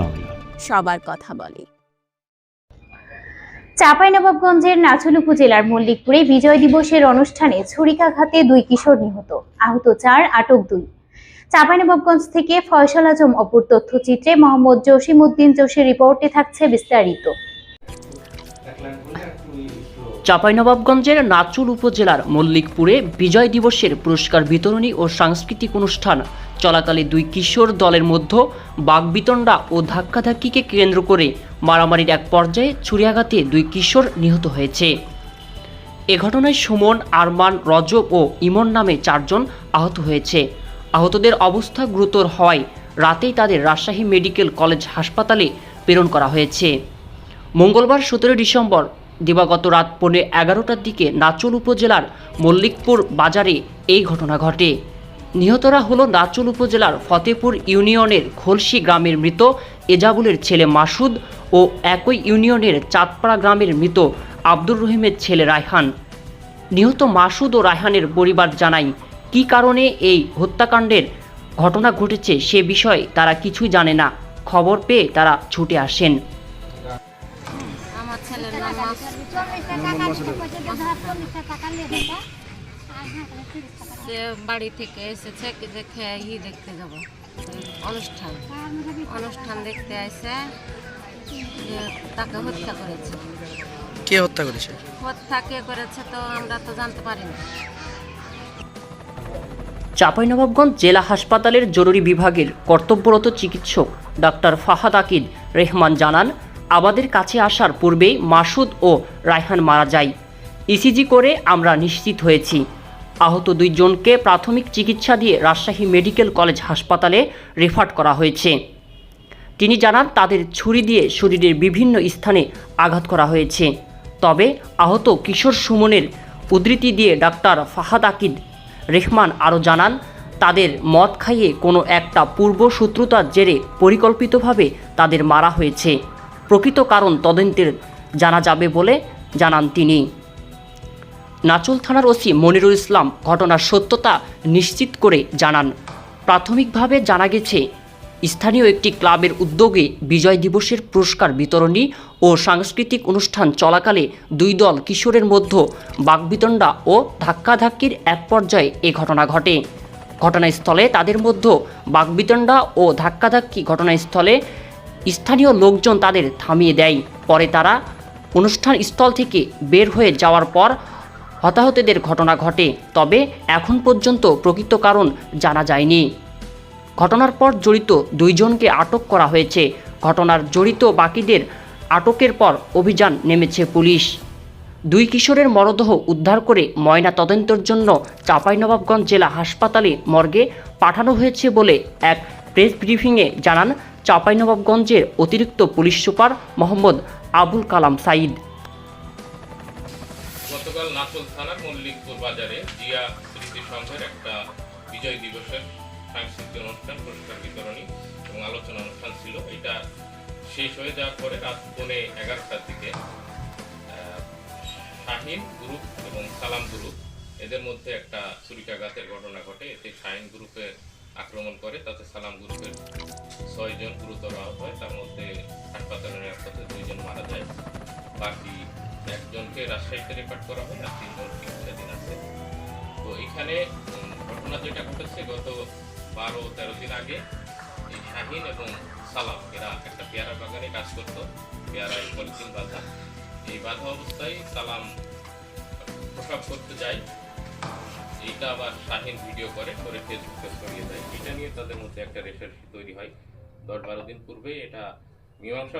বাংলা। সবার কথা বলে। চাঁপাইনবাবগঞ্জের নাচুল উপজেলার মল্লিকপুরে বিজয় দিবসের অনুষ্ঠানে ছুরিকাঘাতে দুই কিশোর নিহত আহত চার আটক দুই। চাঁপাইনবাবগঞ্জ থেকে ফয়সাল আজম অপর তথ্যচিত্রে মোহাম্মদ জসিম উদ্দিন জোশের রিপোর্টে থাকছে বিস্তারিত। চাঁপাইনবাবগঞ্জের নাচুল উপজেলার মল্লিকপুরে বিজয় দিবসের পুরস্কার বিতরণী ও সাংস্কৃতিক অনুষ্ঠান চলাকালে দুই কিশোর দলের মধ্যে বাগবিতণ্ডা ও ধাক্কাধাক্কিকে কেন্দ্র করে মারামারির এক পর্যায়ে ছুরিয়াঘাতে দুই কিশোর নিহত হয়েছে। এ ঘটনায় সুমন, আরমান, রজব ও ইমন নামে চারজন আহত হয়েছে। আহতদের অবস্থা গুরুতর হওয়ায় রাতেই তাদের রাজশাহী মেডিকেল কলেজ হাসপাতালে প্রেরণ করা হয়েছে। মঙ্গলবার সতেরো ডিসেম্বর, দিবাগত রাত পৌনে এগারোটার দিকে নাচল উপজেলার মল্লিকপুর বাজারে এই ঘটনা ঘটে। নিহতরা হলো নাচল উপজেলার ফতেপুর ইউনিয়নের খলসি গ্রামের মৃত এজাবুলের ছেলে মাসুদ ও একই ইউনিয়নের চাঁদপাড়া গ্রামের মৃত আব্দুর রহিমের ছেলে রায়হান। নিহত মাসুদ ও রায়হানের পরিবার জানায় কী কারণে এই হত্যাকাণ্ডের ঘটনা ঘটেছে সে বিষয়ে তারা কিছুই জানে না। খবর পেয়ে তারা ছুটে আসেন। আমার ছেলের নাম সে বাড়ি থেকে এসেছে কি যে খেয়ে ই দেখতে যাব। অনুষ্ঠান। অনুষ্ঠান দেখতে যে তাকে হত্যা করেছে। কে হত্যা করেছে? হত্যা কে করেছে তো আমরা তো জানতে পারি না। চাঁপাইনবাবগঞ্জ জেলা হাসপাতালের জরুরি বিভাগের কর্তব্যরত চিকিৎসক ডাক্তার ফাহাদ আকিদ রেহমান জানান আমাদের কাছে আসার পূর্বেই মাসুদ ও রায়হান মারা যায়। ইসিজি করে আমরা নিশ্চিত হয়েছি। আহত দুইজনকে প্রাথমিক চিকিৎসা দিয়ে রাজশাহী মেডিকেল কলেজ হাসপাতালে রেফার করা হয়েছে। তিনি জানান, তাদের ছুরি দিয়ে শরীরের বিভিন্ন স্থানে আঘাত করা হয়েছে। তবে আহত কিশোর সুমনের উদ্ধৃতি দিয়ে ডাক্তার ফাহাদ আকিদ রেহমান আরও জানান, তাদের মদ খাইয়ে কোনো একটা পূর্ব শত্রুতার জেরে পরিকল্পিতভাবে তাদের মারা হয়েছে। প্রকৃত কারণ তদন্তের জানা যাবে বলে জানান তিনি। নাচল থানার ওসি মনিরুল ইসলাম ঘটনার সত্যতা নিশ্চিত করে জানান। প্রাথমিকভাবে জানা গেছে, স্থানীয় একটি ক্লাবের উদ্যোগে বিজয় দিবসের পুরস্কার বিতরণী ও সাংস্কৃতিক অনুষ্ঠান চলাকালে দুই দল কিশোরের মধ্যে বাগবিতণ্ডা ও ধাক্কাধাক্কির এক পর্যায়ে এ ঘটনা ঘটে। ঘটনাস্থলে তাদের মধ্যে বাগবিতণ্ডা ও ধাক্কাধাক্কি ঘটনাস্থলে স্থানীয় লোকজন তাদের থামিয়ে দেয়। পরে তারা অনুষ্ঠান স্থল থেকে বের হয়ে যাওয়ার পর হতাহতদের ঘটনা ঘটে, তবে এখন পর্যন্ত প্রকৃত কারণ জানা যায়নি। ঘটনার পর জড়িত দুইজনকে আটক করা হয়েছে। ঘটনার জড়িত বাকিদের আটকের পর অভিযান নেমেছে পুলিশ। দুই কিশোরের মরদেহ উদ্ধার করে ময়না তদন্তের জন্য চাঁপাইনবাবগঞ্জ জেলা হাসপাতালে মর্গে পাঠানো হয়েছে বলে এক প্রেস ব্রিফিংয়ে জানান চাঁপাইনবাবগঞ্জের অতিরিক্ত পুলিশ সুপার মোহাম্মদ আবুল কালাম সাইদ নাচল থানার মল্লিকপুর বাজারে জিয়া স্মৃতি সংঘের একটা বিজয় দিবসের সাংস্কৃতিক অনুষ্ঠান, পুরস্কার বিতরণী এবং আলোচনা অনুষ্ঠান ছিল। এটা শেষ হয়ে যাওয়ার পরে রাত পৌনে এগারোটার দিকে শাহিন গ্রুপ এবং সালাম গ্রুপ, এদের মধ্যে একটা ছুরিকাঘাতের ঘটনা ঘটে। এতে শাহিন গ্রুপে আক্রমণ করে, তাতে সালাম গ্রুপের ছয়জন গুরুতর আহত হয়। তার মধ্যে হাসপাতালে পথে দুইজন মারা যায়। বাকি একজনকে রাজশাহীতে রেফার করা হয় আর তিনজন চিকিৎসাধীন আছে। তো এখানে ঘটনা যেটা ঘটেছে, গত বারো তেরো দিন আগে, এই শাহিন এবং সালাম, এরা একটা পেয়ারা বাগানে কাজ করতো পেয়ারায় পলিথিন বাঁধা। এই বাঁধা অবস্থায় সালাম প্রসাব করতে যায়। এইটা আবার শাহিন ভিডিও করে করে ফেসবুকে ছড়িয়ে দেয়। এটা নিয়ে তাদের মধ্যে একটা রেফারেন্সি তৈরি হয়। দশ বারো দিন পূর্বে এটা মীমাংসা